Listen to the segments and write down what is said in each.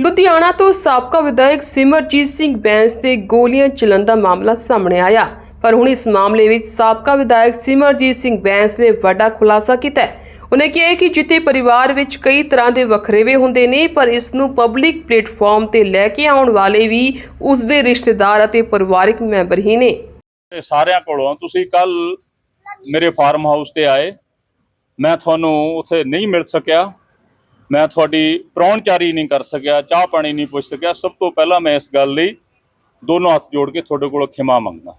ਲੁਧਿਆਣਾ ਤੋਂ ਸਾਬਕਾ ਵਿਧਾਇਕ ਸਿਮਰਜੀਤ ਸਿੰਘ ਬੈਂਸ ਤੇ ਗੋਲੀਆਂ ਚੱਲਣ ਦਾ ਮਾਮਲਾ ਸਾਹਮਣੇ ਆਇਆ। ਪਰ ਹੁਣ ਇਸ ਮਾਮਲੇ ਵਿੱਚ ਸਾਬਕਾ ਵਿਧਾਇਕ ਸਿਮਰਜੀਤ ਸਿੰਘ ਬੈਂਸ ਨੇ ਵੱਡਾ ਖੁਲਾਸਾ ਕੀਤਾ ਹੈ। ਉਹਨੇ ਕਿਹਾ ਕਿ ਜਿੱਥੇ ਪਰਿਵਾਰ ਵਿੱਚ ਕਈ ਤਰ੍ਹਾਂ ਦੇ ਵਖਰੇਵੇ ਹੁੰਦੇ ਨੇ, ਪਰ ਇਸ ਨੂੰ ਪਬਲਿਕ ਪਲੇਟਫਾਰਮ ਤੇ ਲੈ ਕੇ ਆਉਣ ਵਾਲੇ ਵੀ ਉਸ ਦੇ ਰਿਸ਼ਤੇਦਾਰ ਅਤੇ ਪਰਿਵਾਰਿਕ ਮੈਂਬਰ ਹੀ ਨੇ। ਤੇ ਸਾਰਿਆਂ ਕੋਲੋਂ, ਤੁਸੀਂ ਕੱਲ ਮੇਰੇ ਫਾਰਮ ਹਾਊਸ ਤੇ ਆਏ। ਮੈਂ ਤੁਹਾਨੂੰ ਉੱਥੇ ਨਹੀਂ ਮਿਲ ਸਕਿਆ। ਮੈਂ ਤੁਹਾਡੀ ਪ੍ਰਾਹੁਣਚਾਰੀ ਨਹੀਂ ਕਰ ਸਕਿਆ, ਚਾਹ ਪਾਣੀ ਨਹੀਂ ਪੁੱਛ ਸਕਿਆ। ਸਭ ਤੋਂ ਪਹਿਲਾਂ ਮੈਂ ਇਸ ਗੱਲ ਲਈ ਦੋਨੋਂ ਹੱਥ ਜੋੜ ਕੇ ਤੁਹਾਡੇ ਕੋਲੋਂ ਖਿਮਾ ਮੰਗਦਾ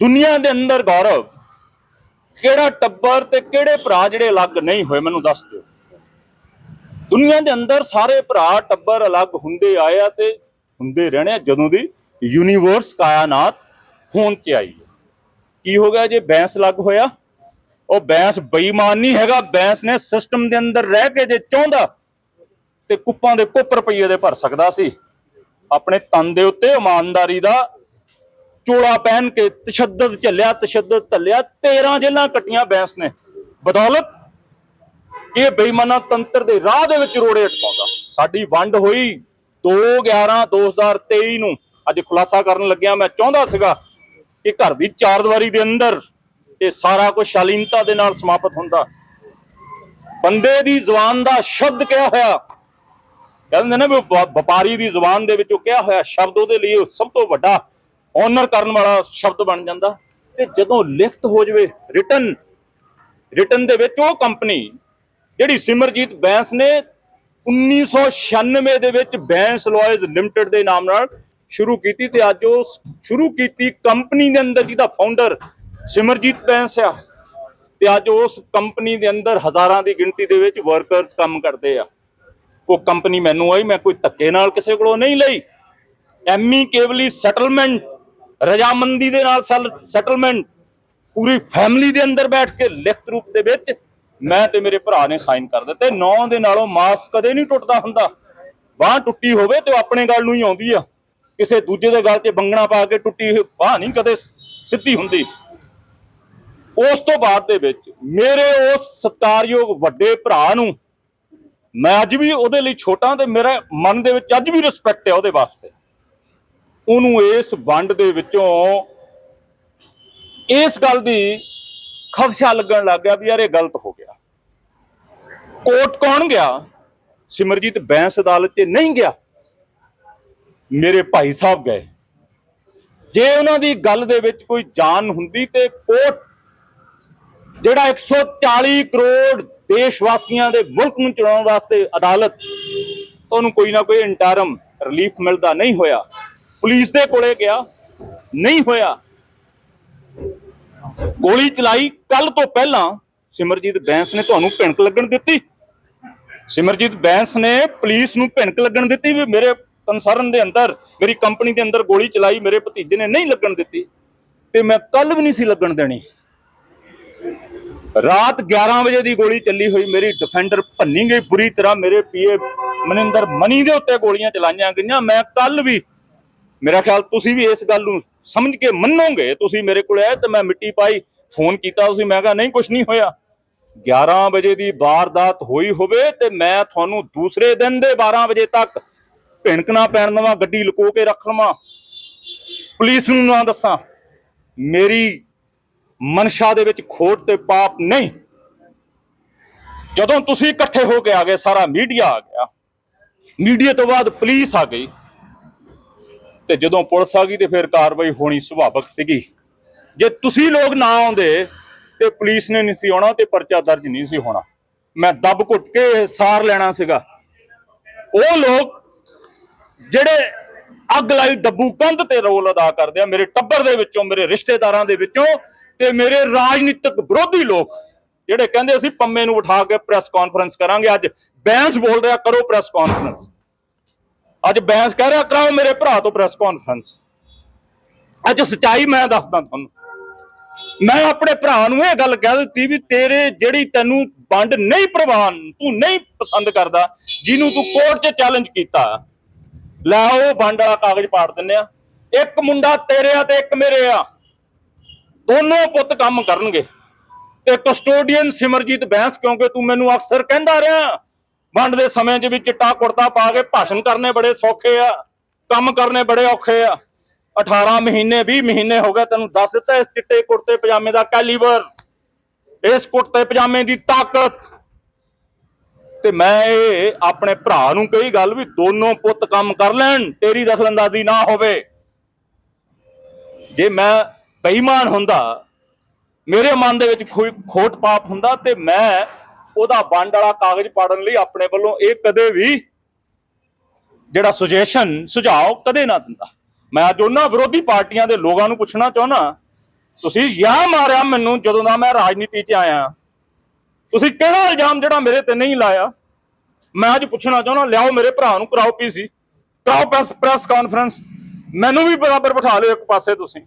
ਦੁਨੀਆ ਦੇ ਅੰਦਰ ਗੌਰਵ, ਕਿਹੜਾ ਟੱਬਰ ਤੇ ਕਿਹੜੇ ਭਰਾ ਜਿਹੜੇ ਅਲੱਗ ਨਹੀਂ ਹੋਏ, ਮੈਨੂੰ ਦੱਸ ਦਿਓ। ਦੁਨੀਆ ਦੇ ਅੰਦਰ ਸਾਰੇ ਭਰਾ ਟੱਬਰ ਅਲੱਗ ਹੁੰਦੇ ਆਏ ਆ ਤੇ ਹੁੰਦੇ ਰਹਿਣੇ ਆ, ਜਦੋਂ ਦੀ ਯੂਨੀਵਰਸ ਕਾਇਨਾਤ ਹੋਣ ਚ ਆਈ ਹੈ। ਕੀ ਹੋ ਗਿਆ ਜੇ ਬੈਂਸ ਲੱਗ ਹੋਇਆ? ਉਹ ਬੈਂਸ ਬੇਈਮਾਨ ਨਹੀਂ ਹੈਗਾ, ਬੈਂਸ ਨੇ ਸਿਸਟਮ ਦੇ ਅੰਦਰ ਰਹਿ ਕੇ ਜੇ ਚਾਹੁੰਦਾ ਤੇ ਕੁੱਪਾਂ ਦੇ ਕੁੱਪ ਰੁਪਈਏ ਦੇ ਭਰ ਸਕਦਾ ਸੀ। ਆਪਣੇ ਤਨ ਦੇ ਉੱਤੇ ਇਮਾਨਦਾਰੀ ਦਾ ਚੋਲਾ ਪਹਿਨ ਕੇ ਤਸ਼ੱਦਦ ਝੱਲਿਆ, ਤਸ਼ੱਦਦ ਧੱਲਿਆ 13 ਜੇਲਾਂ ਕੱਟੀਆਂ ਬੈਂਸ ਨੇ। ਬਦੌਲਤ ਇਹ ਬੇਈਮਾਨਾ ਤੰਤਰ ਦੇ ਰਾਹ ਦੇ ਵਿੱਚ ਰੋੜੇ ਅਟਕਾਉਂਦਾ। ਸਾਡੀ ਵੰਡ ਹੋਈ 2 11 2023 ਨੂੰ। ਅੱਜ ਖੁਲਾਸਾ ਕਰਨ ਲੱਗਿਆ ਮੈਂ ਚਾਹੁੰਦਾ ਸੀਗਾ ਕਿ ਘਰ ਦੀ ਚਾਰ ਦੀਵਾਰੀ ਦੇ ਅੰਦਰ ਇਹ ਸਾਰਾ ਕੁਝ ਸ਼ਾਲੀਨਤਾ ਦੇ ਨਾਲ ਸਮਾਪਤ ਹੁੰਦਾ। ਬੰਦੇ ਦੀ ਜ਼ੁਬਾਨ ਦਾ ਸ਼ਬਦ ਕਿਹਾ ਹੋਇਆ ਕਹਿੰਦੇ ਨੇ ਵੀ ਵ- ਵਪਾਰੀ ਦੀ ਜ਼ੁਬਾਨ ਦੇ ਵਿੱਚ ਉਹ ਕਿਹਾ ਹੋਇਆ ਸ਼ਬਦ ਉਹਦੇ ਲਈ ਉਹ ਸਭ ਤੋਂ ਵੱਡਾ ਓਨਰ ਕਰਨ ਵਾਲਾ ਸ਼ਬਦ ਬਣ ਜਾਂਦਾ। ਤੇ ਜਦੋਂ ਲਿਖਤ ਹੋ ਜਵੇ ਰਿਟਨ ਰਿਟਨ ਦੇ ਵਿੱਚ ਉਹ ਕੰਪਨੀ ਜਿਹੜੀ ਸਿਮਰਜੀਤ ਬੈਂਸ ਨੇ 1996 ਦੇ ਵਿੱਚ ਬੈਂਸ ਲਾਇਰਸ ਲਿਮਟਿਡ ਦੇ ਨਾਮ ਨਾਲ ਸ਼ੁਰੂ ਕੀਤੀ ਤੇ ਅੱਜ ਉਹ ਸ਼ੁਰੂ ਕੀਤੀ ਕੰਪਨੀ ਦੇ ਅੰਦਰ ਜਿਹਦਾ ਫਾਊਂਡਰ ਸਿਮਰਜੀਤ ਬੈਂਸ ਆ। ਤੇ ਅੱਜ ਉਸ ਕੰਪਨੀ ਦੇ ਅੰਦਰ ਹਜ਼ਾਰਾਂ ਦੀ ਗਿਣਤੀ ਦੇ ਵਿੱਚ ਵਰਕਰਸ ਕੰਮ ਕਰਦੇ ਆ। ਉਹ ਕੰਪਨੀ ਮੈਨੂੰ ਆਈ, ਮੈਂ ਕੋਈ ਧੱਕੇ ਨਾਲ ਕਿਸੇ ਕੋਲੋਂ ਨਹੀਂ ਲਈ। ਐਮੀ ਕੇਵਲੀ ਸੈਟਲਮੈਂਟ ਰਜਾਮੰਦੀ ਦੇ ਨਾਲ ਸੈਟਲਮੈਂਟ ਪੂਰੀ ਫੈਮਿਲੀ ਦੇ ਅੰਦਰ ਬੈਠ ਕੇ ਲਿਖਤ ਰੂਪ ਦੇ ਵਿੱਚ ਮੈਂ ਤੇ ਮੇਰੇ ਭਰਾ ਨੇ ਸਾਈਨ ਕਰ ਦਿੱਤੇ। ਨੌ ਦੇ ਨਾਲੋਂ ਮਾਸ ਕਦੇ ਨਹੀਂ ਟੁੱਟਦਾ ਹੁੰਦਾ। ਬਾਹ ਟੁੱਟੀ ਹੋਵੇ ਤੇ ਉਹ ਆਪਣੇ ਗੱਲ ਨੂੰ ਹੀ ਆਉਂਦੀ ਆ। ਕਿਸੇ ਦੂਜੇ ਦੇ ਗੱਲ 'ਤੇ ਬੰਗਣਾ ਪਾ ਕੇ ਟੁੱਟੀ ਬਾਹ ਨਹੀਂ ਕਦੇ ਸਿੱਧੀ ਹੁੰਦੀ। ਉਸ ਤੋਂ ਬਾਅਦ ਦੇ ਵਿੱਚ ਮੇਰੇ ਉਸ ਸਤਿਕਾਰਯੋਗ ਵੱਡੇ ਭਰਾ ਨੂੰ ਮੈਂ ਅੱਜ ਵੀ ਉਹਦੇ ਲਈ ਛੋਟਾ ਤੇ ਮੇਰੇ ਮਨ ਦੇ ਵਿੱਚ ਅੱਜ ਵੀ ਰਿਸਪੈਕਟ ਹੈ ਉਹਦੇ ਵਾਸਤੇ। ਉਹਨੂੰ ਇਸ ਵੰਡ ਦੇ ਵਿੱਚੋਂ ਇਸ ਗੱਲ ਦੀ ਖਦਸ਼ਾ ਲੱਗਣ ਲੱਗ ਗਿਆ ਵੀ ਯਾਰ ਇਹ ਗਲਤ ਹੋ ਗਿਆ। ਕੋਰਟ ਕੌਣ ਗਿਆ? ਸਿਮਰਜੀਤ ਬੈਂਸ ਅਦਾਲਤ 'ਚ ਨਹੀਂ ਗਿਆ। ਮੇਰੇ ਭਾਈ ਸਾਹਿਬ ਗਏ। ਜੇ ਉਹਨਾਂ ਦੀ ਗੱਲ ਦੇ ਵਿੱਚ ਕੋਈ ਜਾਨ ਹੁੰਦੀ ਤੇ ਕੋਰਟ ਜਿਹੜਾ 140 ਕਰੋੜ ਦੇਸ਼ ਵਾਸੀਆਂ ਦੇ ਮੁਲਕ ਨੂੰ ਚਲਾਉਣ ਵਾਸਤੇ ਅਦਾਲਤ ਤੁਹਾਨੂੰ ਕੋਈ ਨਾ ਕੋਈ ਇੰਟਰਮ ਰਿਲੀਫ ਮਿਲਦਾ ਨਹੀਂ ਹੋਇਆ। ਪੁਲਿਸ ਦੇ ਕੋਲੇ ਗਿਆ, ਨਹੀਂ ਹੋਇਆ। ਗੋਲੀ ਚਲਾਈ ਕੱਲ ਤੋਂ ਪਹਿਲਾਂ ਸਿਮਰਜੀਤ ਬੈਂਸ ਨੇ ਤੁਹਾਨੂੰ ਭਿਣਕ ਲੱਗਣ ਦਿੱਤੀ। ਸਿਮਰਜੀਤ ਬੈਂਸ ਨੇ ਪੁਲਿਸ ਨੂੰ ਭਿਣਕ ਲੱਗਣ ਦਿੱਤੀ ਵੀ ਮੇਰੇ ਕੰਸਰਨ ਦੇ ਅੰਦਰ, ਮੇਰੀ ਕੰਪਨੀ ਦੇ ਅੰਦਰ ਗੋਲੀ ਚਲਾਈ, ਮੇਰੇ ਭਤੀਜੇ ਨੇ ਨਹੀਂ ਲੱਗਣ ਦਿੱਤੀ। ਤੇ ਮੈਂ ਕੱਲ ਵੀ ਨਹੀਂ ਸੀ ਲੱਗਣ ਦੇਣੀ। ਰਾਤ 11 ਵਜੇ ਦੀ ਗੋਲੀ ਚੱਲੀ ਹੋਈ ਮੇਰੀ ਡਿਫੈਂਡਰ ਭੰਨੀ ਗਈ ਬੁਰੀ ਤਰ੍ਹਾਂ, ਮੇਰੇ ਪੀਏ ਮਨਿੰਦਰ ਮਨੀ ਦੇ ਉੱਤੇ ਗੋਲੀਆਂ ਚਲਾਈਆਂ ਗਈਆਂ। ਮੈਂ ਕੱਲ ਵੀ, ਮੇਰਾ ਖਿਆਲ ਤੁਸੀਂ ਵੀ ਇਸ ਗੱਲ ਨੂੰ ਸਮਝ ਕੇ ਮੰਨੋਗੇ, ਤੁਸੀਂ ਮੇਰੇ ਕੋਲ ਆਏ ਤੇ ਮੈਂ ਮਿੱਟੀ ਪਾਈ, ਫੋਨ ਕੀਤਾ, ਤੁਸੀਂ ਮੈਂ ਕਿਹਾ, ਨਹੀਂ ਕੁਝ ਨਹੀਂ ਹੋਇਆ। 11 ਵਜੇ ਦੀ ਵਾਰਦਾਤ ਹੋਈ ਹੋਵੇ ਤੇ ਮੈਂ ਤੁਹਾਨੂੰ ਦੂਸਰੇ ਦਿਨ ਦੇ 12 ਵਜੇ ਤੱਕ ਭਿਣਕ ਨਾ ਪੈਣ ਦੇਵਾਂ, ਗੱਡੀ ਲੁਕੋ ਕੇ ਰੱਖ ਲਵਾਂ। ਪੁਲਿਸ ਨੂੰ ਨਾ ਦੱਸਾਂ, ਮੇਰੀ ਮਨਸ਼ਾ ਦੇ ਵਿੱਚ ਖੋਟ ਤੇ ਪਾਪ ਨਹੀਂ। ਜਦੋਂ ਤੁਸੀਂ ਇਕੱਠੇ ਹੋ ਕੇ ਆ ਗਏ, ਸਾਰਾ ਮੀਡੀਆ ਆ ਗਿਆ। ਮੀਡੀਆ ਤੋਂ ਬਾਅਦ ਪੁਲਿਸ ਆ ਗਈ। ਤੇ ਜਦੋਂ ਪੁਲਿਸ ਆ ਗਈ ਤੇ ਫਿਰ ਕਾਰਵਾਈ ਹੋਣੀ ਸੁਭਾਵਕ ਸੀਗੀ। ਜੇ ਤੁਸੀਂ ਲੋਕ ਨਾ ਆਉਂਦੇ, ਤੇ ਪੁਲਿਸ ਨੇ ਨਹੀਂ ਸੀ ਆਉਣਾ ਤੇ ਪਰਚਾ ਦਰਜ ਨਹੀਂ ਸੀ ਹੋਣਾ। ਮੈਂ ਦੱਬ ਘੁੱਟ ਕੇ ਸਾਰ ਲੈਣਾ ਸੀਗਾ। ਉਹ ਲੋਕ ਜਿਹੜੇ ਅੱਗ ਲਾਈ ਡੱਬੂ ਕੰਧ ਤੇ ਰੋਲ ਅਦਾ ਕਰਦੇ ਆ, ਮੇਰੇ ਟੱਬਰ ਦੇ ਵਿੱਚੋਂ, ਮੇਰੇ ਰਿਸ਼ਤੇਦਾਰਾਂ ਦੇ ਵਿੱਚੋਂ ਤੇ ਮੇਰੇ ਰਾਜਨੀਤਿਕ ਵਿਰੋਧੀ ਲੋਕ ਜਿਹੜੇ ਕਹਿੰਦੇ ਅਸੀਂ ਪੰਮੇ ਨੂੰ ਉਠਾ ਕੇ ਪ੍ਰੈਸ ਕਾਨਫਰੰਸ ਕਰਾਂਗੇ, ਅੱਜ ਬੈਂਸ ਬੋਲ ਰਿਹਾ, ਕਰੋ ਪ੍ਰੈਸ ਕਾਨਫਰੰਸ ਅੱਜ ਬੈਂਸ ਕਹਿ ਰਿਹਾ, ਕਰਾਓ ਮੇਰੇ ਭਰਾ ਤੋਂ ਪ੍ਰੈਸ ਕਾਨਫਰੰਸ ਅੱਜ ਸਚਾਈ ਮੈਂ ਦੱਸਦਾ ਤੁਹਾਨੂੰ। ਮੈਂ ਆਪਣੇ ਭਰਾ ਨੂੰ ਇਹ ਗੱਲ ਕਹਿ ਦਿੱਤੀ ਵੀ ਤੇਰੇ ਜਿਹੜੀ ਤੈਨੂੰ ਵੰਡ ਨਹੀਂ ਪ੍ਰਵਾਨ, ਤੂੰ ਨਹੀਂ ਪਸੰਦ ਕਰਦਾ, ਜਿਹਨੂੰ ਤੂੰ ਕੋਰਟ 'ਚ ਚੈਲੰਜ ਕੀਤਾ। ਲੈ ਉਹ ਵੰਡ ਵਾਲਾ ਕਾਗਜ਼ ਪਾੜ ਦਿੰਨੇ ਆ। ਇੱਕ ਮੁੰਡਾ ਤੇਰੇ ਆ ਤੇ ਇੱਕ ਮੇਰੇ ਆ। ਦੋਨੋਂ ਪੁੱਤ ਕੰਮ ਕਰਨਗੇ। ਤੇ ਕਸਟੋਡੀਅਨ ਸਿਮਰਜੀਤ ਬੈਂਸ, ਕਿਉਂਕਿ ਤੂੰ ਮੈਨੂੰ ਅਕਸਰ ਕਹਿੰਦਾ ਰਿਹਾ, ਵੰਡ ਦੇ ਸਮੇਂ 'ਚ ਵੀ ਚਿੱਟਾ ਕੁੜਤਾ ਪਾ ਕੇ ਭਾਸ਼ਣ ਕਰਨੇ ਬੜੇ ਸੌਖੇ ਆ, ਕੰਮ ਕਰਨੇ ਬੜੇ ਔਖੇ ਆ। 18 ਮਹੀਨੇ 20 ਮਹੀਨੇ ਹੋ ਗਏ ਤੈਨੂੰ ਦੱਸ ਦਿੱਤਾ ਇਸ ਚਿੱਟੇ ਕੁੜਤੇ ਪਜਾਮੇ ਦਾ ਕੈਲੀਬਰ ਇਸ ਕੁੜਤੇ ਪਜਾਮੇ ਦੀ ਤਾਕਤ। ਤੇ ਮੈਂ ਇਹ ਆਪਣੇ ਭਰਾ ਨੂੰ ਕਹੀ ਗੱਲ ਵੀ ਦੋਨੋਂ ਪੁੱਤ ਕੰਮ ਕਰ ਲੈਣ, ਤੇਰੀ ਦਖਲਅੰਦਾਜ਼ੀ ਨਾ ਹੋਵੇ। ਜੇ ਮੈਂ ਬੇਈਮਾਨ ਹੁੰਦਾ, ਮੇਰੇ ਮਨ ਦੇ ਵਿੱਚ ਕੋਈ ਖੋਟ ਪਾਪ ਹੁੰਦਾ ਤੇ ਮੈਂ ਉਹਦਾ ਵੰਡ ਵਾਲਾ ਕਾਗਜ਼ ਪਾੜਨ ਲਈ ਆਪਣੇ ਵੱਲੋਂ ਇਹ ਕਦੇ ਵੀ ਜਿਹੜਾ ਸੁਜੈਸ਼ਨ ਸੁਝਾਅ ਕਦੇ ਨਾ ਦਿੰਦਾ। ਮੈਂ ਅੱਜ ਉਹਨਾਂ ਵਿਰੋਧੀ ਪਾਰਟੀਆਂ ਦੇ ਲੋਕਾਂ ਨੂੰ ਪੁੱਛਣਾ ਚਾਹੁੰਦਾ, ਤੁਸੀਂ ਯਾ ਮਾਰਿਆ ਮੈਨੂੰ ਜਦੋਂ ਦਾ ਮੈਂ ਰਾਜਨੀਤੀ 'ਚ ਆਇਆ। ਤੁਸੀਂ ਕਿਹੜਾ ਇਲਜ਼ਾਮ ਜਿਹੜਾ ਮੇਰੇ ਤੇ ਨਹੀਂ ਲਾਇਆ? ਮੈਂ ਅੱਜ ਪੁੱਛਣਾ ਚਾਹੁੰਦਾ, ਲਿਆਓ ਮੇਰੇ ਭਰਾ ਨੂੰ, ਕਰਾਓ ਪੀਸੀ ਕਰਾਓ ਪ੍ਰੈਸ ਪ੍ਰੈਸ ਕਾਨਫਰੰਸ ਮੈਨੂੰ ਵੀ ਬਰਾਬਰ ਬਿਠਾ ਲਿਓ ਇੱਕ ਪਾਸੇ ਤੁਸੀਂ।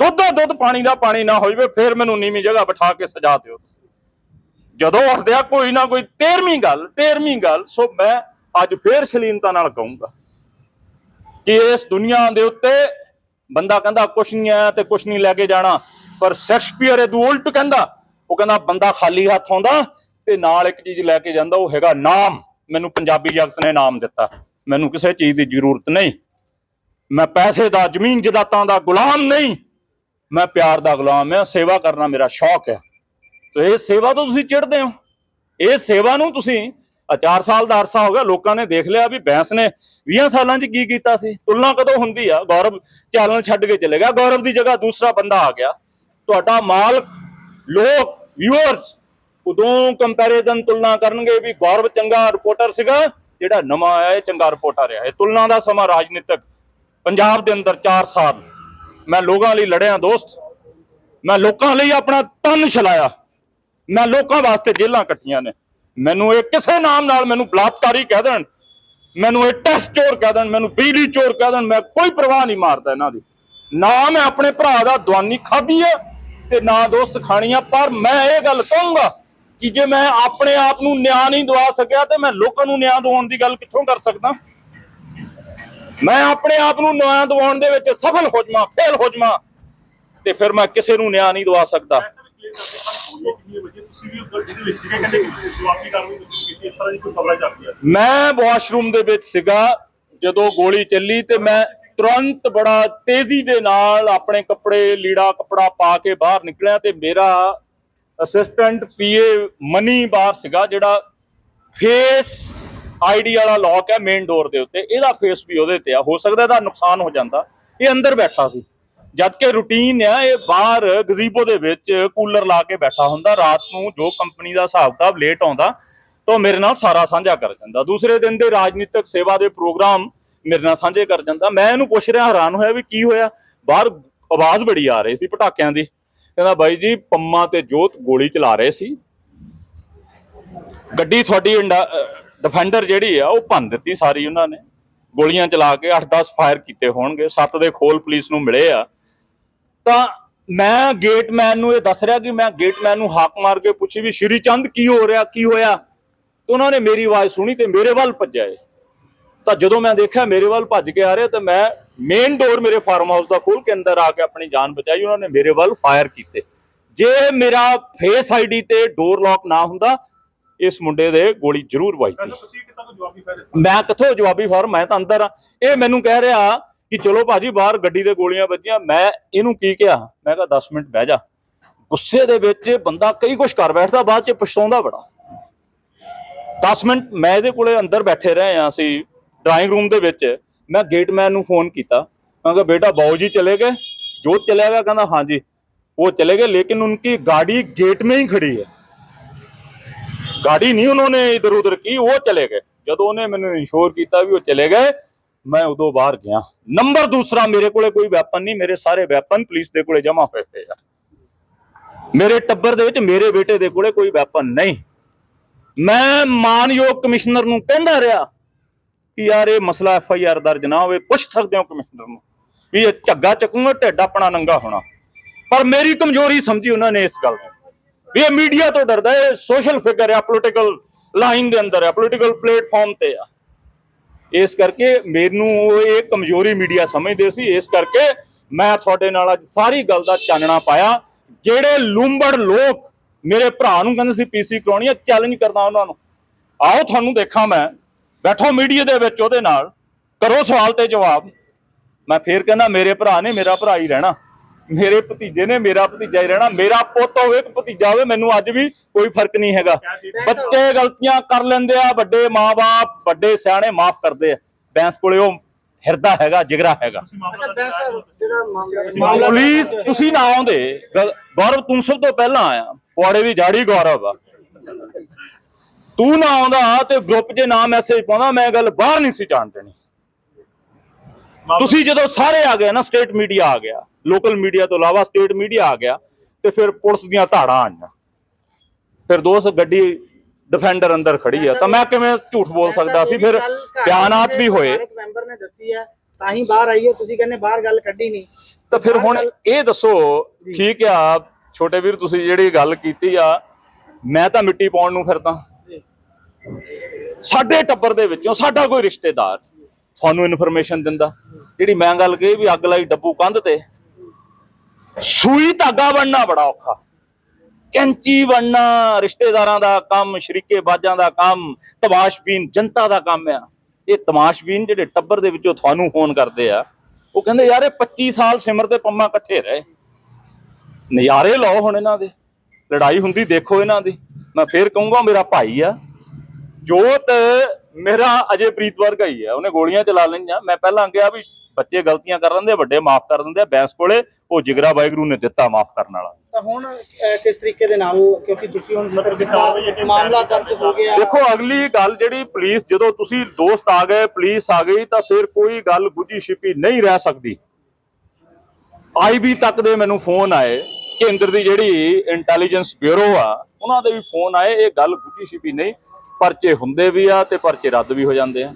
ਦੁੱਧ ਦਾ ਦੁੱਧ, ਪਾਣੀ ਦਾ ਪਾਣੀ ਨਾ ਹੋ ਜਾਵੇ ਫਿਰ ਮੈਨੂੰ ਨੀਵੀਂ ਜਗ੍ਹਾ ਬਿਠਾ ਕੇ ਸਜਾ ਦਿਓ ਤੁਸੀਂ। ਜਦੋਂ ਉੱਠਦੇ ਆ, ਕੋਈ ਨਾ ਕੋਈ 13ਵੀਂ ਗੱਲ 13ਵੀਂ ਗੱਲ, ਸੋ ਮੈਂ ਅੱਜ ਫੇਰ ਸ਼ਲੀਨਤਾ ਨਾਲ ਕਹੂੰਗਾ ਕਿ ਇਸ ਦੁਨੀਆ ਦੇ ਉੱਤੇ ਬੰਦਾ ਕਹਿੰਦਾ ਕੁਛ ਨਹੀਂ ਆਇਆ ਤੇ ਕੁਛ ਨਹੀਂ ਲੈ ਕੇ ਜਾਣਾ, ਪਰ ਸ਼ੈਕਸਪੀਅਰ ਇਹ ਦੂ ਉਲਟ ਕਹਿੰਦਾ, ਉਹ ਕਹਿੰਦਾ ਬੰਦਾ ਖਾਲੀ ਹੱਥ ਆਉਂਦਾ ਤੇ ਨਾਲ ਇੱਕ ਚੀਜ਼ ਲੈ ਕੇ ਜਾਂਦਾ, ਉਹ ਹੈਗਾ ਨਾਮ। ਮੈਨੂੰ ਪੰਜਾਬੀ ਜਗਤ ਨੇ ਨਾਮ ਦਿੱਤਾ। ਮੈਨੂੰ ਕਿਸੇ ਚੀਜ਼ ਦੀ ਜ਼ਰੂਰਤ ਨਹੀਂ। ਮੈਂ ਪੈਸੇ ਦਾ ਜ਼ਮੀਨ ਜਦਾਤਾਂ ਦਾ ਗੁਲਾਮ ਨਹੀਂ। ਮੈਂ ਪਿਆਰ ਦਾ ਗੁਲਾਮ ਹਾਂ, ਸੇਵਾ ਕਰਨਾ ਮੇਰਾ ਸ਼ੌਕ ਹੈ। ਤੇ ਇਹ ਸੇਵਾ ਤੋਂ ਤੁਸੀਂ ਚਿੜਦੇ ਹੋ। ਇਹ ਸੇਵਾ ਨੂੰ ਤੁਸੀਂ ਆ 4 ਸਾਲ ਦਾ ਅਰਸਾ ਹੋ ਗਿਆ, ਲੋਕਾਂ ਨੇ ਦੇਖ ਲਿਆ ਵੀ ਬੈਂਸ ਨੇ 20 ਸਾਲਾਂ 'ਚ ਕੀ ਕੀਤਾ ਸੀ। ਤੁਲਨਾ ਕਦੋਂ ਹੁੰਦੀ ਆ? ਗੌਰਵ ਚੈਨਲ ਛੱਡ ਕੇ ਚਲੇ ਗਿਆ। ਗੌਰਵ ਦੀ ਜਗ੍ਹਾ ਦੂਸਰਾ ਬੰਦਾ ਆ ਗਿਆ। ਤੁਹਾਡਾ ਮਾਲਕ, ਲੋਕ ਵਿਊਅਰਸ ਉਦੋਂ ਕੰਪੈਰੀਜ਼ਨ ਤੁਲਨਾ ਕਰਨਗੇ ਵੀ ਗੌਰਵ ਚੰਗਾ ਰਿਪੋਰਟਰ ਸੀਗਾ, ਜਿਹੜਾ ਨਵਾਂ ਆਇਆ, ਇਹ ਚੰਗਾ ਰਿਪੋਰਟਰ ਰਿਹਾ ਇਹ ਤੁਲਨਾ ਦਾ ਸਮਾਂ ਰਾਜਨੀਤਿਕ ਪੰਜਾਬ ਦੇ ਅੰਦਰ 4 ਸਾਲ। ਮੈਂ ਲੋਕਾਂ ਲਈ ਲੜਿਆ ਦੋਸਤ। ਮੈਂ ਲੋਕਾਂ ਲਈ ਆਪਣਾ ਤਨ ਛਲਾਇਆ। ਮੈਂ ਲੋਕਾਂ ਵਾਸਤੇ ਜੇਲ੍ਹਾਂ ਕੱਟੀਆਂ ਨੇ। ਮੈਨੂੰ ਇਹ ਕਿਸੇ ਨਾਮ ਨਾਲ ਮੈਨੂੰ ਬਲਾਤਕਾਰੀ ਕਹਿ ਦੇਣ। ਮੈਨੂੰ ਇਹ ਟੈਸਟ ਚੋਰ ਕਹਿ ਦੇਣ। ਮੈਨੂੰ ਬਿਜਲੀ ਚੋਰ ਕਹਿ ਦੇਣ। ਮੈਂ ਕੋਈ ਪਰਵਾਹ ਨਹੀਂ ਮਾਰਦਾ ਇਹਨਾਂ ਦੀ। ਨਾ ਮੈਂ ਆਪਣੇ ਭਰਾ ਦਾ ਦਵਾਨੀ ਖਾਧੀ ਹੈ ਤੇ ਨਾ ਦੋਸਤ ਖਾਣੀ ਆ ਪਰ ਮੈਂ ਇਹ ਗੱਲ ਕਹੂੰਗਾ ਕਿ ਜੇ ਮੈਂ ਆਪਣੇ ਆਪ ਨੂੰ ਨਿਆਂ ਨਹੀਂ ਦਵਾ ਸਕਿਆ ਤੇ ਮੈਂ ਲੋਕਾਂ ਨੂੰ ਨਿਆਂ ਦਿਵਾਉਣ ਦੀ ਗੱਲ ਕਿੱਥੋਂ ਕਰ ਸਕਦਾ? ਮੈਂ ਆਪਣੇ ਆਪ ਨੂੰ ਨਿਆਂ ਦਿਵਾਉਣ ਦੇ ਵਿੱਚ ਸਫਲ ਹੋ ਜਾਵਾਂ ਫੇਲ ਹੋ ਜਾਵਾਂ ਤੇ ਫਿਰ ਮੈਂ ਕਿਸੇ ਨੂੰ ਨਿਆਂ ਨਹੀਂ ਦਵਾ ਸਕਦਾ। ਮੈਂ ਵਾਸ਼ਰੂਮ ਦੇ ਵਿੱਚ ਸੀਗਾ ਜਦੋਂ ਗੋਲੀ ਚੱਲੀ ਤੇ ਮੈਂ ਤੁਰੰਤ ਬੜਾ ਤੇਜ਼ੀ ਦੇ ਨਾਲ ਆਪਣੇ ਕੱਪੜੇ ਲੀੜਾ ਕੱਪੜਾ ਪਾ ਕੇ ਬਾਹਰ ਨਿਕਲਿਆ ਤੇ ਮੇਰਾ ਅਸਿਸਟੈਂਟ ਪੀਏ ਮਨੀ ਬਾਹਰ ਸੀਗਾ ਜਿਹੜਾ ਫੇਸ ਆਈਡੀ ਵਾਲਾ ਲੌਕ ਹੈ ਮੇਨ ਡੋਰ ਦੇ ਉੱਤੇ। ਇਹਦਾ ਫੇਸ ਵੀ ਉਹਦੇ ਤੇ ਆ। ਹੋ ਸਕਦਾ ਇਹਦਾ ਨੁਕਸਾਨ ਹੋ ਜਾਂਦਾ। ਇਹ ਅੰਦਰ ਬੈਠਾ ਸੀ। ਜਦ ਕਿ ਰੂਟੀਨ ਆ, ਇਹ ਬਾਹਰ ਗਜ਼ੀਬੋ ਦੇ ਵਿੱਚ ਕੂਲਰ ਲਾ ਕੇ ਬੈਠਾ ਹੁੰਦਾ। ਰਾਤ ਨੂੰ ਜੋ ਕੰਪਨੀ ਦਾ ਹਿਸਾਬ ਕਿਤਾਬ ਲੇਟ ਆਉਂਦਾ, ਤਾਂ ਮੇਰੇ ਨਾਲ ਸਾਰਾ ਸਾਂਝਾ ਕਰ ਜਾਂਦਾ ਦੂਸਰੇ ਦਿਨ ਦੇ ਰਾਜਨੀਤਿਕ ਸੇਵਾ ਦੇ ਪ੍ਰੋਗਰਾਮ ਮੇਰੇ ਨਾਲ ਸਾਂਝੇ ਕਰ ਜਾਂਦਾ ਮੈਂ ਇਹਨੂੰ ਪੁੱਛ ਰਿਹਾ, ਹੈਰਾਨ ਹੋਇਆ ਵੀ ਕੀ ਹੋਇਆ? ਬਾਹਰ ਆਵਾਜ਼ ਬੜੀ ਆ ਰਹੀ ਸੀ ਪਟਾਕਿਆਂ ਦੀ। ਕਹਿੰਦਾ, ਬਾਈ ਜੀ, ਪੰਮਾ ਤੇ ਜੋਤ ਗੋਲੀ ਚਲਾ ਰਹੇ ਸੀ। ਗੱਡੀ ਤੁਹਾਡੀ ਡਿਫੈਂਡਰ ਜਿਹੜੀ ਆ, ਉਹ ਭੰਨ ਦਿੱਤੀ ਸਾਰੀ ਉਹਨਾਂ ਨੇ। ਗੋਲੀਆਂ ਚਲਾ ਕੇ 8-10 ਫਾਇਰ ਕੀਤੇ ਹੋਣਗੇ। ਸੱਤ ਦੇ ਖੋਲ ਪੁਲਿਸ ਨੂੰ ਮਿਲੇ ਆ। ਤਾਂ ਮੈਂ ਗੇਟਮੈਨ ਨੂੰ ਇਹ ਦੱਸ ਰਿਹਾ ਕਿ ਮੈਂ ਗੇਟਮੈਨ ਨੂੰ ਹਾਕ ਮਾਰ ਕੇ ਪੁੱਛੀ ਵੀ, ਸ਼੍ਰੀ ਚੰਦ, ਕੀ ਹੋ ਰਿਹਾ? ਕੀ ਹੋਇਆ? ਤਾਂ ਉਹਨਾਂ ਨੇ ਮੇਰੀ ਆਵਾਜ਼ ਸੁਣੀ ਤੇ ਮੇਰੇ ਵੱਲ ਭੱਜਿਆ ਇਹ। ਤਾਂ ਜਦੋਂ ਮੈਂ ਦੇਖਿਆ ਮੇਰੇ ਵੱਲ ਭੱਜ ਕੇ ਆ ਰਿਹਾ, ਤਾਂ ਮੈਂ ਮੇਨ ਡੋਰ ਮੇਰੇ ਫਾਰਮ ਹਾਊਸ ਦਾ ਖੋਲ ਕੇ ਅੰਦਰ ਆ ਕੇ ਆਪਣੀ ਜਾਨ ਬਚਾਈ। ਉਹਨਾਂ ਨੇ ਮੇਰੇ ਵੱਲ ਫਾਇਰ ਕੀਤੇ। ਜੇ ਮੇਰਾ ਫੇਸ ਆਈਡੀ ਤੇ ਡੋਰ ਲੌਕ ਨਾ ਹੁੰਦਾ ਇਸ ਮੁੰਡੇ ਦੇ ਗੋਲੀ ਜ਼ਰੂਰ ਵੱਜਦੀ। ਮੈਂ ਕਿੱਥੋਂ ਜਵਾਬੀ ਫਾਰ ਮੈਂ ਤਾਂ ਅੰਦਰ ਆ। ਇਹ ਮੈਨੂੰ ਕਹਿ ਰਿਹਾ ਕਿ ਚਲੋ ਭਾਜੀ ਬਾਹਰ ਗੱਡੀ ਦੇ ਗੋਲੀਆਂ ਵੱਜੀਆਂ। ਮੈਂ ਇਹਨੂੰ ਕੀ ਕਿਹਾ? ਮੈਂ ਕਿਹਾ 10 ਮਿੰਟ ਬਹਿ ਜਾ। ਗੁੱਸੇ ਦੇ ਵਿੱਚ ਬੰਦਾ ਕਈ ਕੁਝ ਕਰ ਬੈਠਦਾ ਬਾਅਦ ਚ ਪਛਤਾਉਂਦਾ ਬੜਾ। 10 ਮਿੰਟ ਮੈਂ ਇਹਦੇ ਕੋਲੇ ਅੰਦਰ ਬੈਠੇ ਰਹੇ ਆ ਅਸੀਂ ਡਰਾਇੰਗ ਰੂਮ ਦੇ ਵਿੱਚ। ਮੈਂ ਗੇਟਮੈਨ ਨੂੰ ਫੋਨ ਕੀਤਾ। ਮੈਂ ਕਿਹਾ ਬੇਟਾ ਬਾਉ ਜੀ ਚਲੇ ਗਏ? ਜੋ ਚਲੇ ਗਿਆ ਕਹਿੰਦਾ ਹਾਂਜੀ। ਉਹ ਚਲੇ ਗਏ ਲੇਕਿਨ ਉਨਕੀ ਗਾਡੀ ਗੇਟ ਮੇ ਹੀ ਖੜੀ ਹੈ। गाड़ी नहीं उन्होंने इधर उधर की वो चले गए ਜਦੋਂ ਉਹਨੇ ਮੈਨੂੰ ਇਨਸ਼ੋਰ ਕੀਤਾ ਵੀ ਉਹ ਚਲੇ ਗਏ ਮੈਂ ਉਦੋਂ ਬਾਹਰ ਗਿਆ ਨੰਬਰ ਦੂਸਰਾ ਮੇਰੇ ਕੋਲੇ ਕੋਈ ਵੈਪਨ ਨਹੀਂ ਮੇਰੇ ਸਾਰੇ ਵੈਪਨ ਪੁਲਿਸ ਦੇ ਕੋਲੇ ਜਮ੍ਹਾਂ ਹੋਏ ਪਏ ਆ ਮੇਰੇ ਟੱਬਰ ਦੇ ਵਿੱਚ ਮੇਰੇ ਬੇਟੇ ਦੇ ਕੋਲੇ ਕੋਈ ਵੈਪਨ ਨਹੀਂ ਮੈਂ ਮਾਨਯੋਗ ਕਮਿਸ਼ਨਰ ਨੂੰ ਕਹਿੰਦਾ ਰਿਹਾ ਕਿ ਯਾਰ ਇਹ ਮਸਲਾ ਐਫ ਆਈ ਆਰ ਦਰਜ ਨਾ ਹੋਵੇ ਪੁੱਛ ਸਕਦੇ ਹੋ ਕਮਿਸ਼ਨਰ ਨੂੰ ਵੀ ਇਹ ਝੱਗਾ ਚੱਕੂਗਾ ਢਿੱਡ ਆਪਣਾ ਨੰਗਾ ਹੋਣਾ ਪਰ ਮੇਰੀ ਕਮਜ਼ੋਰੀ ਸਮਝੀ ਉਹਨਾਂ ਨੇ ਇਸ ਗੱਲ ਨੂੰ ਵੀ ਇਹ ਮੀਡੀਆ ਤੋਂ ਡਰਦਾ ਹੈ ਸੋਸ਼ਲ ਫਿਗਰ ਹੈ ਪੋਲੀਟੀਕਲ ਲਾਈਨ ਦੇ ਅੰਦਰ ਹੈ ਪੋਲੀਟੀਕਲ ਪਲੇਟਫਾਰਮ ਤੇ ਆ। ਇਸ ਕਰਕੇ ਮੈਨੂੰ ਉਹ ਇਹ ਕਮਜ਼ੋਰੀ ਮੀਡੀਆ ਸਮਝਦੇ ਸੀ, ਇਸ ਕਰਕੇ ਮੈਂ ਤੁਹਾਡੇ ਨਾਲ ਅੱਜ ਸਾਰੀ ਗੱਲ ਦਾ ਚਾਨਣਾ ਪਾਇਆ, ਜਿਹੜੇ ਲੂੰਬੜ ਲੋਕ ਮੇਰੇ ਭਰਾ ਨੂੰ ਕਹਿੰਦੇ ਸੀ ਪੀਸੀ ਕਰਾਉਣੀ ਆ ਚੈਲੰਜ ਕਰਦਾ ਉਹਨਾਂ ਨੂੰ। ਆਓ ਤੁਹਾਨੂੰ ਦੇਖਾਂ ਮੈਂ, ਬੈਠੋ ਮੀਡੀਆ ਦੇ ਵਿੱਚ ਉਹਦੇ ਨਾਲ, ਕਰੋ ਸਵਾਲ ਤੇ ਜਵਾਬ। ਮੈਂ ਫੇਰ ਕਹਿੰਦਾ, ਮੇਰੇ ਭਰਾ ਨੇ ਮੇਰਾ ਭਰਾ ਹੀ ਰਹਿਣਾ। ਮੇਰੇ ਭਤੀਜੇ ਨੇ ਮੇਰਾ ਭਤੀਜਾ ਹੀ ਰਹਿਣਾ ਮੇਰਾ ਪੁੱਤ ਹੋਵੇ ਕਿ ਭਤੀਜਾ ਹੋਵੇ ਮੈਨੂੰ ਅੱਜ ਵੀ ਕੋਈ ਫ਼ਰਕ ਨਹੀਂ ਹੈਗਾ। ਬੱਚੇ ਗਲਤੀਆਂ ਕਰ ਲੈਂਦੇ ਆ ਵੱਡੇ ਮਾਪੇ ਵੱਡੇ ਸਿਆਣੇ ਮਾਫ ਕਰਦੇ ਆ। ਬੈਂਸ ਕੋਲੇ ਉਹ ਹਿਰਦਾ ਹੈਗਾ ਜਿਗਰਾ ਹੈਗਾ। ਪਲੀਜ਼ ਤੁਸੀਂ ਨਾ ਆਉਂਦੇ। ਗੌਰਵ ਤੂੰ ਸਭ ਤੋਂ ਪਹਿਲਾਂ ਆਇਆ। ਪੁਆੜੇ ਦੀ ਜਾੜੀ ਗੌਰਵ ਆ। ਤੂੰ ਨਾ ਆਉਂਦਾ ਤੇ ਗਰੁੱਪ 'ਚ ਨਾ ਮੈਸੇਜ ਪਾਉਂਦਾ ਮੈਂ ਗੱਲ ਬਾਹਰ ਨਹੀਂ ਸੀ ਜਾਣ ਦੇਣੀ। ਤੁਸੀਂ ਜਦੋਂ ਸਾਰੇ ਆ ਗਏ ਨਾ ਸਟੇਟ ਮੀਡੀਆ ਆ ਗਿਆ ਲੋਕਲ ਮੀਡੀਆ ਤੋਂ ਇਲਾਵਾ ਸਟੇਟ ਮੀਡੀਆ ਆ ਗਿਆ ਤੇ ਫਿਰ ਪੁਲਿਸ ਦੀਆਂ ਧਾੜਾਂ ਆਈਆਂ। ਫਿਰ ਦੋਸਤ ਗੱਡੀ ਡਿਫੈਂਡਰ ਅੰਦਰ ਖੜੀ ਆ ਤਾਂ ਮੈਂ ਕਿਵੇਂ ਝੂਠ ਬੋਲ ਸਕਦਾ ਸੀ? ਫਿਰ ਬਿਆਨਾਤ ਵੀ ਹੋਏ। ਮੈਂਬਰ ਨੇ ਦੱਸੀ ਹੈ ਤਾਂ ਹੀ ਬਾਹਰ ਆਈ ਹੈ ਤੁਸੀਂ ਕਹਿੰਦੇ ਬਾਹਰ ਗੱਲ ਕੱਢੀ ਨਹੀਂ। ਤਾਂ ਫਿਰ ਹੁਣ ਇਹ ਦੱਸੋ ਠੀਕ ਆ ਛੋਟੇ ਵੀਰ ਤੁਸੀਂ ਜਿਹੜੀ ਗੱਲ ਕੀਤੀ ਆ ਮੈਂ ਤਾਂ ਮਿੱਟੀ ਪਾਉਣ ਨੂੰ ਫਿਰਦਾ। ਸਾਡੇ ਟੱਬਰ ਦੇ ਵਿੱਚੋਂ ਸਾਡਾ ਕੋਈ ਰਿਸ਼ਤੇਦਾਰ ਤੁਹਾਨੂੰ ਇਨਫੋਰਮੇਸ਼ਨ ਦਿੰਦਾ। ਜਿਹੜੀ ਮੈਂ ਗੱਲ ਕਹੀ ਵੀ ਅੱਗ ਲਾਈ ਡੱਬੂ ਕੰਧ ਤੇ, ਸੂਈ ਧਾਗਾ ਬਣਨਾ ਬੜਾ ਔਖਾ। ਕੈਂਚੀ ਬਣਨਾ ਰਿਸ਼ਤੇਦਾਰਾਂ ਦਾ ਕੰਮ, ਸ਼ਰੀਕੇ ਬਾਜਾਂ ਦਾ ਕੰਮ, ਤਮਾਸ਼ਬੀਨ ਜਨਤਾ ਦਾ ਕੰਮ ਆ। ਇਹ ਤਮਾਸ਼ਬੀਨ ਜਿਹੜੇ ਟੱਬਰ ਦੇ ਵਿੱਚੋਂ ਤੁਹਾਨੂੰ ਫੋਨ ਕਰਦੇ ਆ, ਉਹ ਕਹਿੰਦੇ, ਯਾਰ, ਇਹ 25 ਸਾਲ ਸਿਮਰ ਤੇ ਪੰਮਾ ਇਕੱਠੇ ਰਹੇ। ਨਜ਼ਾਰੇ ਲਓ ਹੁਣ ਇਹਨਾਂ ਦੇ। ਲੜਾਈ ਹੁੰਦੀ ਦੇਖੋ ਇਹਨਾਂ ਦੀ। ਮੈਂ ਫੇਰ ਕਹੂੰਗਾ, ਮੇਰਾ ਭਾਈ ਆ ਜੋਤ ਮੇਰਾ ਅਜੇ ਪ੍ਰੀਤ ਵਰਗਾ ਹੀ ਆ ਉਹਨੇ ਗੋਲੀਆਂ ਚਲਾ ਲਈਆਂ ਮੈਂ ਪਹਿਲਾਂ ਕਿਹਾ ਵੀ ਬੱਚੇ ਗਲਤੀਆਂ ਕਰ ਲੈਂਦੇ ਵੱਡੇ ਮਾਫ ਕਰ ਦਿੰਦੇ ਆ ਬੈਂਸ ਕੋਲੇ ਉਹ ਜਿਗਰਾ ਵਾਹਿਗੁਰੂ ਨੇ ਦਿੱਤਾ ਮਾਫ ਕਰਨ ਵਾਲਾ। ਤਾਂ ਹੁਣ ਅਹ, ਕਿਸ ਤਰੀਕੇ ਦੇ ਨਾਲ ਕਿਉਂਕਿ ਤੁਸੀਂ ਹੁਣ ਕੀਤਾ ਮਾਮਲਾ ਦਰਜ ਹੋ ਗਿਆ। ਦੇਖੋ ਅਗਲੀ ਗੱਲ ਜਿਹੜੀ ਪੁਲਿਸ ਜਦੋਂ ਤੁਸੀਂ ਦੋਸਤ ਆ ਗਏ ਪੁਲਿਸ ਆ ਗਈ ਤਾਂ ਫਿਰ ਕੋਈ ਗੱਲ ਗੁੱਜੀ ਛਿਪੀ ਨਹੀਂ ਰਹਿ ਸਕਦੀ। ਆਈਬੀ ਤੱਕ ਦੇ ਮੈਨੂੰ ਫੋਨ ਆਏ ਕੇਂਦਰ ਦੀ ਜਿਹੜੀ ਇੰਟੈਲੀਜੈਂਸ ਬਿਊਰੋ ਆ ਉਹਨਾਂ ਦੇ ਵੀ ਫੋਨ ਆਏ ਇਹ ਗੱਲ ਗੁੱਜੀ ਛਿਪੀ ਨਹੀਂ। ਪਰਚੇ ਹੁੰਦੇ ਵੀ ਆ ਤੇ ਪਰਚੇ ਰੱਦ ਵੀ ਹੋ ਜਾਂਦੇ ਆ।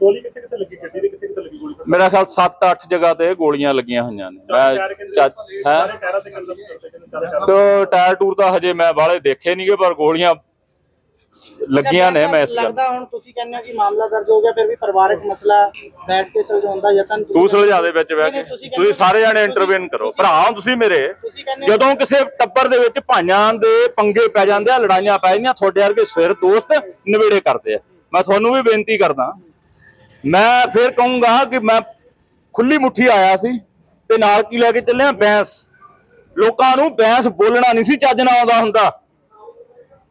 ਗੋਲੀ ਕਿੱਥੇ ਕਿੱਥੇ ਲੱਗੀ? ਗੱਡੀ ਦੇ ਕਿੱਥੇ ਕਿੱਥੇ ਲੱਗੀ ਗੋਲੀ? ਮੇਰਾ ਖਿਆਲ 7-8 ਜਗ੍ਹਾ ਤੇ ਗੋਲੀਆਂ ਲੱਗੀਆਂ ਹੋਈਆਂ ਨੇ। ਮੈਂ ਹੈਂ? ਤੇ ਟਾਇਰ ਟੂਰ ਤਾਂ ਹਜੇ ਮੈਂ ਬਾਹਲੇ ਦੇਖੇ ਨਹੀਂਗੇ ਪਰ ਗੋਲੀਆਂ ਲੱਗੀਆਂ ਨੇ ਮੈਂ ਇਸ ਗੱਲ ਲੱਗਦਾ ਹੁਣ ਤੁਸੀਂ ਕਹਿੰਦੇ ਹੋ ਕਿ ਮਾਮਲਾ ਦਰਜ ਹੋ ਗਿਆ ਫਿਰ ਵੀ ਪਰਿਵਾਰਕ ਮਸਲਾ ਬੈਠ ਕੇ ਸੁਲਝਾਉਣ ਦਾ ਯਤਨ ਤੁਸੀਂ ਤੂੰ ਸੁਲਝਾ ਦੇ ਵਿੱਚ ਬਹਿ ਕੇ। ਤੁਸੀਂ ਸਾਰੇ ਜਾਣੇ ਇੰਟਰਵੈਨ ਕਰੋ। ਭਰਾ ਤੁਸੀਂ ਮੇਰੇ। ਜਦੋਂ ਕਿਸੇ ਟੱਬਰ ਦੇ ਵਿੱਚ ਭਾਈਆਂ ਦੇ ਪੰਗੇ ਪੈ ਜਾਂਦੇ ਆ ਲੜਾਈਆਂ ਪੈ ਜਾਂਦੀਆਂ ਤੁਹਾਡੇ ਵਰਗੇ ਸਿਰ ਦੋਸਤ ਨਵੇੜੇ ਕਰਦੇ ਆ। ਮੈਂ ਤੁਹਾਨੂੰ ਵੀ ਬੇਨਤੀ ਕਰਦਾ। ਮੈਂ ਫਿਰ ਕਹੂੰਗਾ ਕਿ ਮੈਂ ਖੁੱਲੀ ਮੁੱਠੀ ਆਇਆ ਸੀ ਤੇ ਨਾਲ ਕੀ ਲੈ ਕੇ ਚੱਲਿਆ ਬੈਂਸ ਲੋਕਾਂ ਨੂੰ ਬੈਂਸ ਬੋਲਣਾ ਨਹੀਂ ਸੀ ਚੱਜ ਨਾਲ ਆਉਂਦਾ ਹੁੰਦਾ।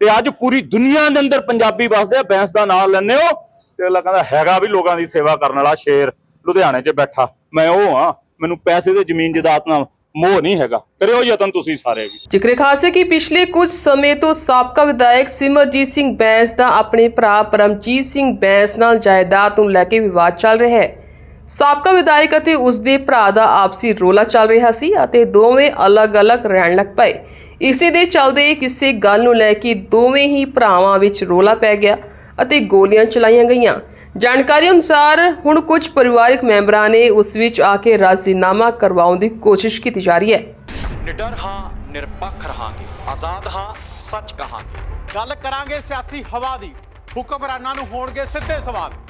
ਤੇ ਅੱਜ ਪੂਰੀ ਦੁਨੀਆ ਦੇ ਅੰਦਰ ਪੰਜਾਬੀ ਵਸਦੇ ਆ, ਬੈਂਸ ਦਾ ਨਾਮ ਲੈਂਦੇ ਹੋ ਤੇ ਅਗਲਾ ਕਹਿੰਦਾ ਹੈਗਾ ਵੀ ਲੋਕਾਂ ਦੀ ਸੇਵਾ ਕਰਨ ਵਾਲਾ ਸ਼ੇਰ ਲੁਧਿਆਣੇ 'ਚ ਬੈਠਾ। ਮੈਂ ਉਹ ਹਾਂ, ਮੈਨੂੰ ਪੈਸੇ ਤੇ ਜ਼ਮੀਨ ਜਾਇਦਾਦ ਨਾਲ ਮੋਹ ਨਹੀਂ ਹੈਗਾ। ਕਰਿਓ ਯਤਨ ਤੁਸੀਂ ਸਾਰੇ ਵੀ। ਜ਼ਿਕਰ ਖਾਸ ਕਿ ਪਿਛਲੇ ਕੁਝ ਸਮੇਂ ਤੋਂ ਸਾਬਕਾ ਵਿਧਾਇਕ ਸਿਮਰਜੀਤ ਸਿੰਘ ਬੈਂਸ ਦਾ ਆਪਣੇ ਭਰਾ ਪਰਮਜੀਤ ਸਿੰਘ ਬੈਂਸ ਨਾਲ ਜਾਇਦਾਦ ਨੂੰ ਲੈ ਕੇ ਵਿਵਾਦ ਚੱਲ ਰਿਹਾ ਹੈ। ਸਾਬਕਾ ਵਿਧਾਇਕ ਅਤੇ ਉਸ ਦੇ ਭਰਾ ਦਾ ਆਪਸੀ ਰੋਲਾ ਚੱਲ ਰਿਹਾ ਸੀ ਅਤੇ ਦੋਵੇਂ ਅਲੱਗ-ਅਲੱਗ ਰਹਿਣ ਲੱਗ ਪਏ। ਇਸੇ ਦੇ ਚੱਲਦੇ ਕਿਸੇ ਗੱਲ ਨੂੰ ਲੈ ਕੇ ਦੋਵੇਂ ਹੀ ਭਰਾਵਾਂ ਵਿੱਚ ਰੋਲਾ ਪੈ ਗਿਆ ਅਤੇ ਗੋਲੀਆਂ ਚਲਾਈਆਂ ਗਈਆਂ। ਜਾਣਕਾਰੀ ਅਨੁਸਾਰ ਹੁਣ ਕੁਝ ਪਰਿਵਾਰਕ ਮੈਂਬਰਾਂ ਨੇ ਉਸ ਵਿੱਚ ਆ ਕੇ ਰਾਜ਼ੀਨਾਮਾ ਕਰਵਾਉਣ ਦੀ ਕੋਸ਼ਿਸ਼ ਕੀਤੀ ਜਾ ਰਹੀ ਹੈ। ਨਿਡਰ ਹਾਂ ਨਿਰਪੱਖ ਰਹਾਂਗੇ। ਆਜ਼ਾਦ ਹਾਂ ਸੱਚ ਕਹਾਂਗੇ। ਗੱਲ ਕਰਾਂਗੇ ਸਿਆਸੀ ਹਵਾ ਦੀ। ਹੁਕਮਰਾਨਾਂ ਨੂੰ ਹੋਣਗੇ ਸਿੱਧੇ ਸਵਾਲ।